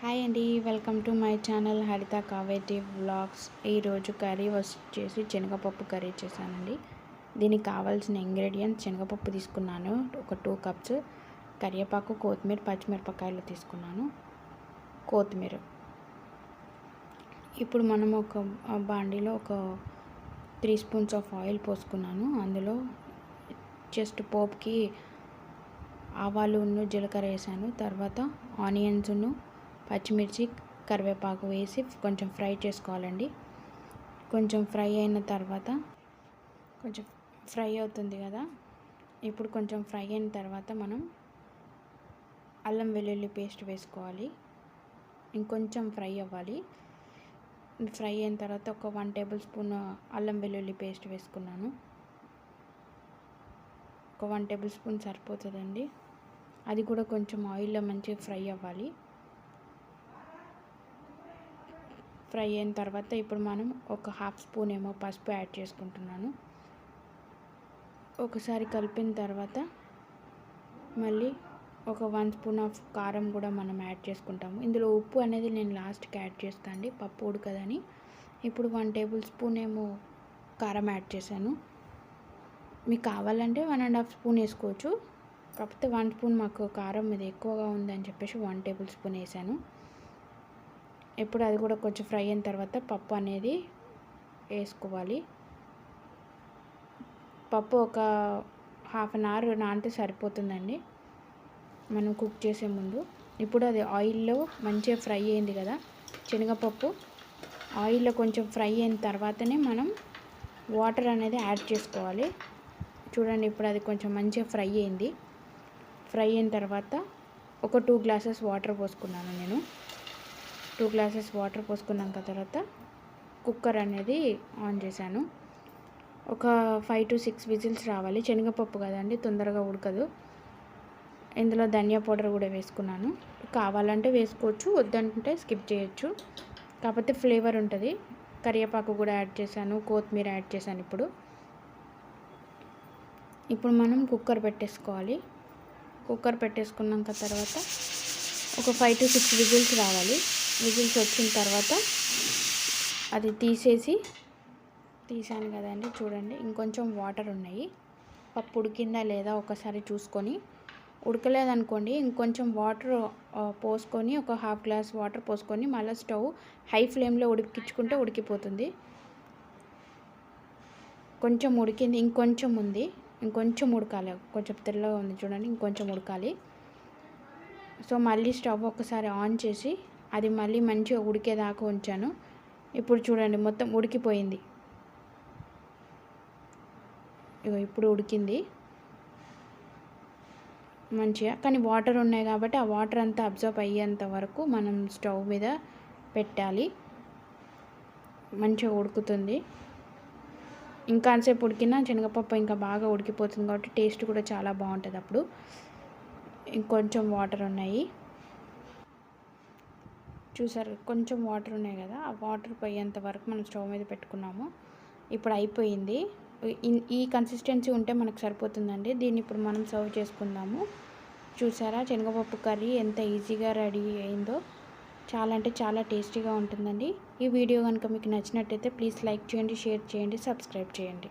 Hi అండి welcome to my channel Haritha Kaveti vlogs. ఈరోజు curry వచ్చేసి శనగపప్పు కర్రీ చేశానండి. దీనికి కావాల్సిన ఇంగ్రీడియంట్స్ శనగపప్పు తీసుకున్నాను. ఒక టూ కప్స్ కరివేపాకు కొత్తిమీర పచ్చిమిరపకాయలు తీసుకున్నాను. కొత్తిమీర. ఇప్పుడు మనం ఒక బాండీలో ఒక త్రీ స్పూన్స్ ఆఫ్ ఆయిల్ పోసుకున్నాను. అందులో జస్ట్ పోప్కి ఆవాలును జీలకర్ర వేసాను. తర్వాత ఆనియన్స్ను పచ్చిమిర్చి కరివేపాకు వేసి కొంచెం ఫ్రై చేసుకోవాలండి. కొంచెం ఫ్రై అయిన తర్వాత కొంచెం ఫ్రై అవుతుంది కదా. ఇప్పుడు కొంచెం ఫ్రై అయిన తర్వాత మనం అల్లం వెల్లుల్లి పేస్ట్ వేసుకోవాలి. ఇంకొంచెం ఫ్రై అవ్వాలి. ఫ్రై అయిన తర్వాత ఒక వన్ టేబుల్ స్పూన్ అల్లం వెల్లుల్లి పేస్ట్ వేసుకున్నాను. ఒక వన్ టేబుల్ స్పూన్ సరిపోతుందండి. అది కూడా కొంచెం ఆయిల్లో మంచిగా ఫ్రై అవ్వాలి. ఫ్రై అయిన తర్వాత ఇప్పుడు మనం ఒక హాఫ్ స్పూన్ ఏమో పసుపు యాడ్ చేసుకుంటున్నాను. ఒకసారి కలిపిన తర్వాత మళ్ళీ ఒక వన్ స్పూన్ ఆఫ్ కారం కూడా మనం యాడ్ చేసుకుంటాము. ఇందులో ఉప్పు అనేది నేను లాస్ట్కి యాడ్ చేస్తాను అండి పప్పు ఉడకదని. ఇప్పుడు వన్ టేబుల్ స్పూన్ ఏమో కారం యాడ్ చేశాను. మీకు కావాలంటే వన్ అండ్ హాఫ్ స్పూన్ వేసుకోవచ్చు. కాకపోతే వన్ స్పూన్ మాకు కారం ఇది ఎక్కువగా ఉందని చెప్పేసి వన్ టేబుల్ స్పూన్ వేసాను ఇప్పుడు అది కూడా కొంచెం ఫ్రై అయిన తర్వాత పప్పు అనేది వేసుకోవాలి. పప్పు ఒక హాఫ్ అన్ అవర్ నానితే సరిపోతుందండి. మనం కుక్ చేసే ముందు. ఇప్పుడు అది ఆయిల్లో మంచిగా ఫ్రై అయింది కదా శనగపప్పు. ఆయిల్లో కొంచెం ఫ్రై అయిన తర్వాతనే మనం వాటర్ అనేది యాడ్ చేసుకోవాలి. చూడండి ఇప్పుడు అది కొంచెం మంచిగా ఫ్రై అయింది. ఫ్రై అయిన తర్వాత ఒక టూ గ్లాసెస్ వాటర్ పోసుకున్నాను నేను. టూ గ్లాసెస్ వాటర్ పోసుకున్నాక తర్వాత కుక్కర్ అనేది ఆన్ చేశాను. ఒక ఫైవ్ టు సిక్స్ విజిల్స్ రావాలి. శనగపప్పు కదండి తొందరగా ఉడకదు. ఇందులో ధనియా పౌడర్ కూడా వేసుకున్నాను. కావాలంటే వేసుకోవచ్చు వద్దంటే స్కిప్ చేయొచ్చు. కాకపోతే ఫ్లేవర్ ఉంటుంది. కరివేపాకు కూడా యాడ్ చేశాను కొత్తిమీర యాడ్ చేశాను ఇప్పుడు. ఇప్పుడు మనం కుక్కర్ పెట్టేసుకోవాలి. కుక్కర్ పెట్టేసుకున్నాక తర్వాత ఒక ఫైవ్ టు సిక్స్ విజిల్స్ రావాలి. విజిల్స్ వచ్చిన తర్వాత అది తీసేసి తీసాను కదండి చూడండి. ఇంకొంచెం వాటర్ ఉన్నాయి. పప్పు ఉడికిందా లేదా ఒకసారి చూసుకొని. ఉడకలేదనుకోండి ఇంకొంచెం వాటర్ పోసుకొని ఒక హాఫ్ గ్లాస్ వాటర్ పోసుకొని మళ్ళీ స్టవ్ హై ఫ్లేమ్లో ఉడికించుకుంటే ఉడికిపోతుంది. కొంచెం ఉడికింది ఇంకొంచెం ఉంది. ఇంకొంచెం ఉడకాలి. కొంచెం తెల్లగా ఉంది చూడండి ఇంకొంచెం ఉడకాలి. సో మళ్ళీ స్టవ్ ఒకసారి ఆన్ చేసి అది మళ్ళీ మంచిగా ఉడికేదాకా ఉంచాను. ఇప్పుడు చూడండి మొత్తం ఉడికిపోయింది. ఇప్పుడు ఉడికింది. మంచిగా కానీ వాటర్ ఉన్నాయి కాబట్టి ఆ వాటర్ అంతా అబ్జర్వ్ అయ్యేంత వరకు మనం స్టవ్ మీద పెట్టాలి. మంచిగా ఉడుకుతుంది. ఇంకాసేపు ఉడికినా శనగపప్పు ఇంకా బాగా ఉడికిపోతుంది కాబట్టి టేస్ట్ కూడా చాలా బాగుంటుంది అప్పుడు. ఇంకొంచెం వాటర్ ఉన్నాయి. చూసారు కొంచెం వాటర్ ఉన్నాయి కదా ఆ వాటర్ పోయేంత వరకు మనం స్టవ్ మీద పెట్టుకున్నాము. ఇప్పుడు అయిపోయింది. ఈ కన్సిస్టెన్సీ ఉంటే మనకు సరిపోతుందండి. దీన్ని ఇప్పుడు మనం సర్వ్ చేసుకుందాము. చూసారా శనగపప్పు కర్రీ ఎంత ఈజీగా రెడీ అయిందో. చాలా అంటే చాలా టేస్టీగా ఉంటుందండి. ఈ వీడియో కనుక మీకు నచ్చినట్టయితే ప్లీజ్ లైక్ చేయండి షేర్ చేయండి సబ్స్క్రైబ్ చేయండి.